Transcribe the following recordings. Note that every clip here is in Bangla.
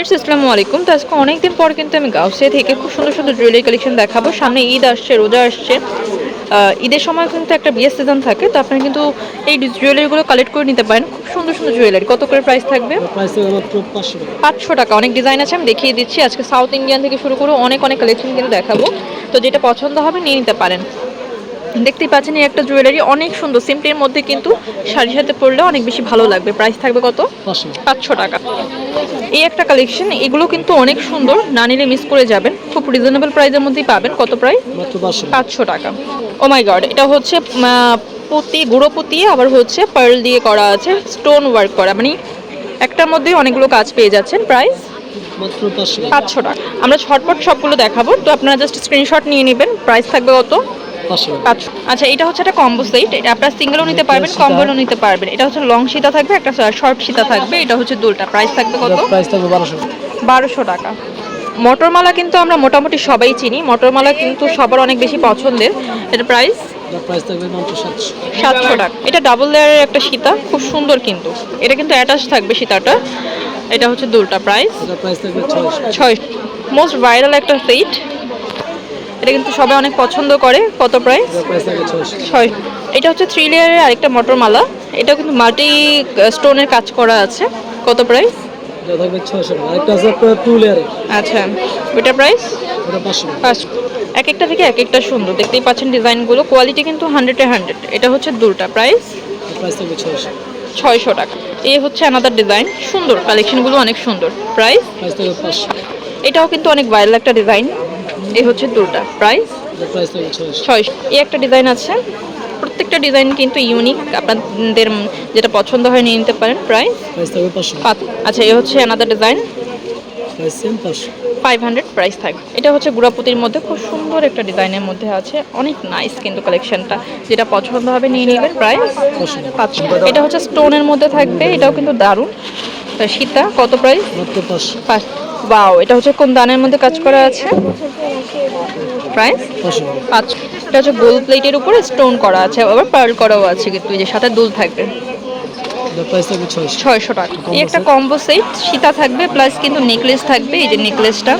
ভিউয়ার্স আসসালামু আলাইকুম তো আজকে অনেকদিন পর কিন্তু আমি গাউসিয়া থেকে খুব সুন্দর সুন্দর জুয়েলারি কালেকশন দেখাবো। সামনে ঈদ আসছে রোজা আসছে। ঈদের সময় কিন্তু একটা বিয়ের সিজন থাকে তো আপনারা কিন্তু এই জুয়েলারিগুলো কালেক্ট করে নিতে পারেন। খুব সুন্দর সুন্দর জুয়েলারি কত করে প্রাইস থাকবে? প্রাইস থেকে মাত্র পাঁচশো টাকা। অনেক ডিজাইন আছে আমি দেখিয়ে দিচ্ছি। আজকে সাউথ ইন্ডিয়ান থেকে শুরু করে অনেক অনেক কালেকশন কিন্তু দেখাবো। তো যেটা পছন্দ হবে নিয়ে নিতে পারেন। দেখতেই পাচ্ছেন এই একটা জুয়েলারি অনেক সুন্দর। সিম্পলের মধ্যে কিন্তু শাড়ির সাথে পরলে অনেক বেশি ভালো লাগবে। প্রাইস থাকবে কত? পাঁচশো টাকা। এই একটা কালেকশন এগুলো কিন্তু অনেক সুন্দর। না নিলে মিস করে যাবেন। খুব রিজনেবল প্রাইসের মধ্যেই পাবেন। কত প্রাইস মাত্র পাঁচশো টাকা। ও মাই গড এটা হচ্ছে পুঁতি গুঁড়ো পুঁতিয়ে আবার হচ্ছে পার্ল দিয়ে করা আছে স্টোন ওয়ার্ক করা। মানে একটার মধ্যেই অনেকগুলো কাজ পেয়ে যাচ্ছেন প্রাইস মাত্র পাঁচশো টাকা। পাঁচশো টাকা। আমরা ছটপট সবগুলো দেখাবো। তো আপনারা জাস্ট স্ক্রিনশট নিয়ে নেবেন। প্রাইস থাকবে কত? পাঁচশো। আচ্ছা এটা হচ্ছে একটা কম্বো সেট এটা আপনারা সিঙ্গেলও নিতে পারবেন কম্বোও নিতে পারবেন। এটা হচ্ছে লং সীতা থাকবে একটা শর্ট সীতা থাকবে এটা হচ্ছে দুলটা প্রাইস থাকবে কত? প্রাইস থাকবে বারোশো। টাকা বারোশো টাকা। মটরমালা কিন্তু আমরা মোটামুটি সবাই চিনি। মটরমালা কিন্তু সবার অনেক বেশি পছন্দের। এটার প্রাইস সাতশো। টাকা। এটা ডাবল লেয়ারের একটা সীতা খুব সুন্দর কিন্তু। এটা কিন্তু অ্যাটাচ থাকবে সীতাটা। এটা হচ্ছে দুলটা প্রাইস ছয় মোস্ট ভাইরাল একটা সেট এটা কিন্তু সবাই অনেক পছন্দ করে। কত ছয়শো ছয় এটা হচ্ছে থ্রি লেয়ারের আরেকটা মটরমালা। এটা কিন্তু মাল্টি স্টোনের কাজ করা আছে। কত প্রাইস আচ্ছা ওইটা প্রাইস এক একটা থেকে এক একটা সুন্দর। দেখতেই পাচ্ছেন ডিজাইনগুলো। কোয়ালিটি কিন্তু হান্ড্রেডে হান্ড্রেড এটা হচ্ছে দুলটা প্রাইস ছয়শো। টাকা। এই হচ্ছে আনাদার ডিজাইন সুন্দর। কালেকশনগুলো অনেক সুন্দর। প্রাইস প্রাইস এটাও কিন্তু অনেক ভাইরাল একটা ডিজাইন এই হচ্ছে দুটা। প্রাইস ছয় এই একটা ডিজাইন আছে। প্রত্যেকটা ডিজাইন কিন্তু ইউনিক আপনাদের যেটা পছন্দ হয় নিয়ে নিতে পারেন। প্রাইস আচ্ছা এই হচ্ছে another design five hundred price থাকবে। এটা হচ্ছে গুড়াপুতির মধ্যে খুব সুন্দর একটা ডিজাইনের মধ্যে আছে। অনেক নাইস কিন্তু কালেকশনটা যেটা পছন্দ হবে নিয়ে নেবেন প্রাইস পাঁচশো। এটা হচ্ছে স্টোনের মধ্যে থাকবে। এটাও কিন্তু দারুণ। সীতা কত প্রাইস বাও এটা হচ্ছে কোন দানের মধ্যে কাজ করা আছে? প্রাইস পাঁচশো পাঁচ এটা হচ্ছে গোল প্লেটের উপরে স্টোন করা আছে আবার পার্ল করাও আছে কিন্তু যে সাথে দুল থাকবে। ছয়শো। টাকা। এই একটা কম্বো সেট সীতা থাকবে প্লাস কিন্তু নেকলেস থাকবে এই যে নেকলেসটা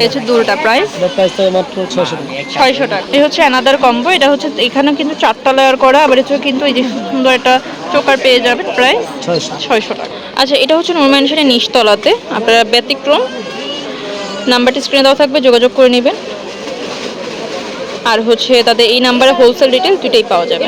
এই হচ্ছে দুলটা প্রাইস ছয়শো টাকা। এই হচ্ছে অ্যানাদার কম্বো এটা হচ্ছে এখানে কিন্তু চারটা লেয়ার করা আবার এটা কিন্তু এই যে সুন্দর একটা চোকার পেয়ে যাবেন প্রায় ছয়শো টাকা। আচ্ছা এটা হচ্ছে নূর ম্যানশনের নিচতলাতে। আপনারা ব্যতিক্রম। নাম্বারটি স্ক্রিনে দেওয়া থাকবে যোগাযোগ করে নেবেন। আর হচ্ছে তাদের এই নাম্বারে হোলসেল ডিটেল দুটাই পাওয়া যাবে।